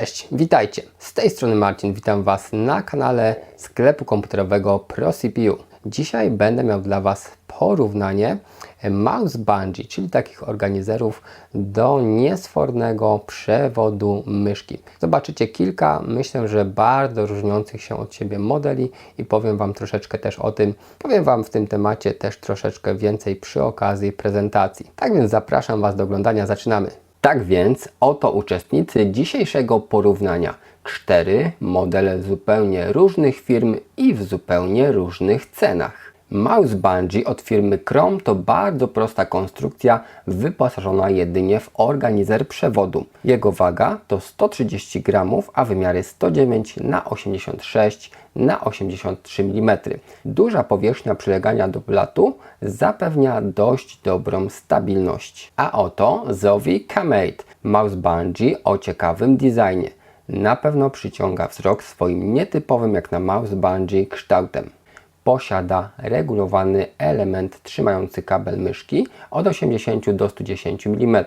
Cześć, witajcie. Z tej strony Marcin, witam Was na kanale sklepu komputerowego ProCPU. Dzisiaj będę miał dla Was porównanie mouse bungee, czyli takich organizerów do niesfornego przewodu myszki. Zobaczycie kilka, myślę, że bardzo różniących się od siebie modeli i powiem Wam troszeczkę też o tym. Powiem Wam w tym temacie też troszeczkę więcej przy okazji prezentacji. Tak więc zapraszam Was do oglądania, zaczynamy. Tak więc oto uczestnicy dzisiejszego porównania. Cztery modele zupełnie różnych firm i w zupełnie różnych cenach. Mouse Bungee od firmy Chrome to bardzo prosta konstrukcja wyposażona jedynie w organizer przewodu. Jego waga to 130 gramów, a wymiary 109 na 86 na 83 mm. Duża powierzchnia przylegania do blatu zapewnia dość dobrą stabilność. A oto Zowie K-Mate Mouse Bungee o ciekawym designie. Na pewno przyciąga wzrok swoim nietypowym jak na Mouse Bungee kształtem posiada regulowany element trzymający kabel myszki od 80 do 110 mm.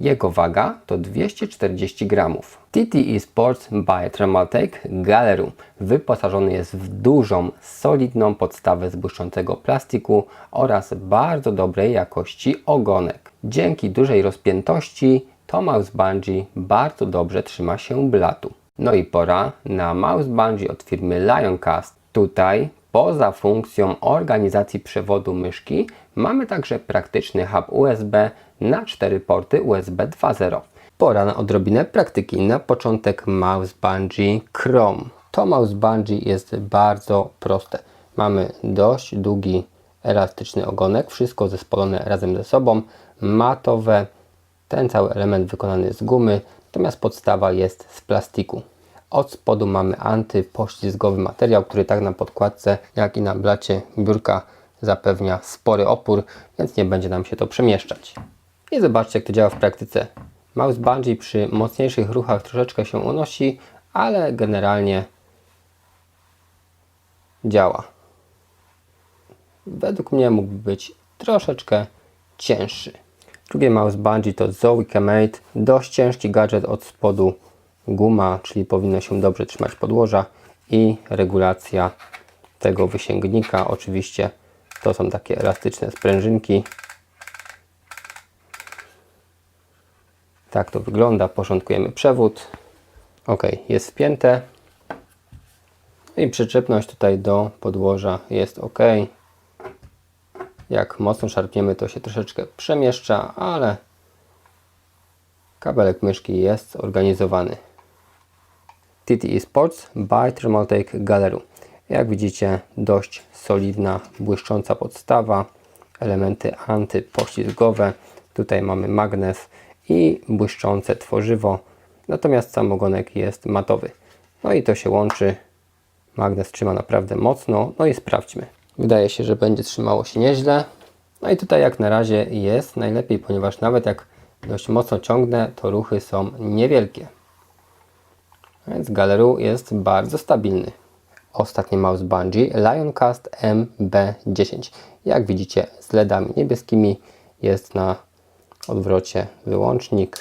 Jego waga to 240 gramów. TTE Sports by Thermaltake Galeru wyposażony jest w dużą, solidną podstawę z błyszczącego plastiku oraz bardzo dobrej jakości ogonek. Dzięki dużej rozpiętości to mouse bungee bardzo dobrze trzyma się blatu. No i pora na mouse bungee od firmy Lioncast. Tutaj Poza funkcją organizacji przewodu myszki mamy także praktyczny hub USB na 4 porty USB 2.0. Pora na odrobinę praktyki. Na początek mouse bungee Chrome. To mouse bungee jest bardzo proste. Mamy dość długi elastyczny ogonek, wszystko zespolone razem ze sobą, matowe. Ten cały element wykonany z gumy, natomiast podstawa jest z plastiku. Od spodu mamy antypoślizgowy materiał, który tak na podkładce, jak i na blacie biurka zapewnia spory opór, więc nie będzie nam się to przemieszczać. I zobaczcie, jak to działa w praktyce. Mouse bungee przy mocniejszych ruchach troszeczkę się unosi, ale generalnie działa. Według mnie mógłby być troszeczkę cięższy. Drugie mouse bungee to Zoe Mate, dość ciężki gadżet od spodu guma, czyli powinno się dobrze trzymać podłoża i regulacja tego wysięgnika. Oczywiście to są takie elastyczne sprężynki. Tak to wygląda. Porządkujemy przewód. Ok, jest wpięte. I przyczepność tutaj do podłoża jest ok. Jak mocno szarpniemy, to się troszeczkę przemieszcza, ale kabelek myszki jest zorganizowany. TTE Sports by Thermaltake Galeru. Jak widzicie dość solidna, błyszcząca podstawa, elementy antypoślizgowe. Tutaj mamy magnes i błyszczące tworzywo, natomiast sam ogonek jest matowy. No i to się łączy. Magnes trzyma naprawdę mocno. No i sprawdźmy. Wydaje się, że będzie trzymało się nieźle. No i tutaj jak na razie jest najlepiej, ponieważ nawet jak dość mocno ciągnę, to ruchy są niewielkie. Więc Galeru jest bardzo stabilny. Ostatni mouse bungee Lioncast MB10. Jak widzicie z LEDami niebieskimi jest na odwrocie wyłącznik,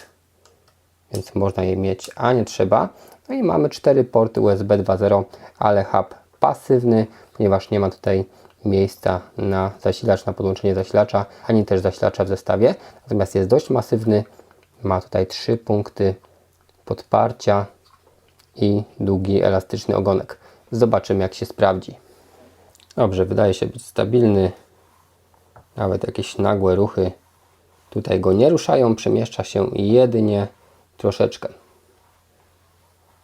więc można je mieć, a nie trzeba. No i mamy cztery porty USB 2.0, ale hub pasywny, ponieważ nie ma tutaj miejsca na zasilacz, na podłączenie zasilacza, ani też zasilacza w zestawie. Natomiast jest dość masywny, ma tutaj trzy punkty podparcia i długi elastyczny ogonek. Zobaczymy jak się sprawdzi. Dobrze, wydaje się być stabilny. Nawet jakieś nagłe ruchy tutaj go nie ruszają, przemieszcza się jedynie troszeczkę.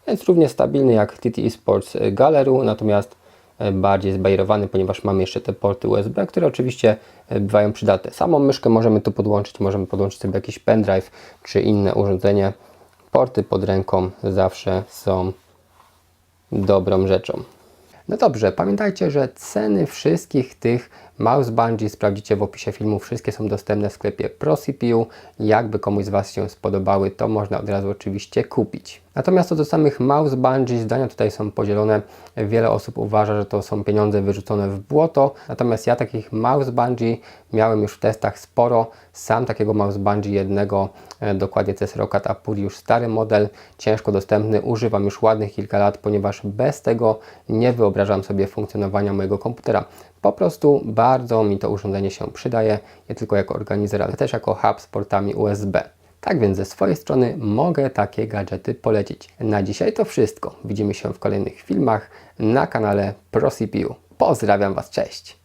Jest równie stabilny jak TTE Sports Galeru, natomiast e, bardziej zbajrowany, ponieważ mamy jeszcze te porty USB, które oczywiście e, bywają przydatne. Samą myszkę możemy tu podłączyć, możemy podłączyć sobie jakiś pendrive czy inne urządzenie porty pod ręką zawsze są dobrą rzeczą. No dobrze, pamiętajcie, że ceny wszystkich tych Mouse Bungee sprawdzicie w opisie filmu. Wszystkie są dostępne w sklepie ProCPU. Jakby komuś z Was się spodobały, to można od razu oczywiście kupić. Natomiast co do samych mouse bungee, zdania tutaj są podzielone. Wiele osób uważa, że to są pieniądze wyrzucone w błoto. Natomiast ja takich mouse bungee miałem już w testach sporo. Sam takiego mouse bungee jednego, e, dokładnie to jest Apuri, już stary model, ciężko dostępny. Używam już ładnych kilka lat, ponieważ bez tego nie wyobrażam sobie funkcjonowania mojego komputera. Po prostu bardzo mi to urządzenie się przydaje, nie tylko jako organizer, ale też jako hub z portami USB. Tak więc ze swojej strony mogę takie gadżety polecić. Na dzisiaj to wszystko. Widzimy się w kolejnych filmach na kanale ProCPU. Pozdrawiam Was, cześć!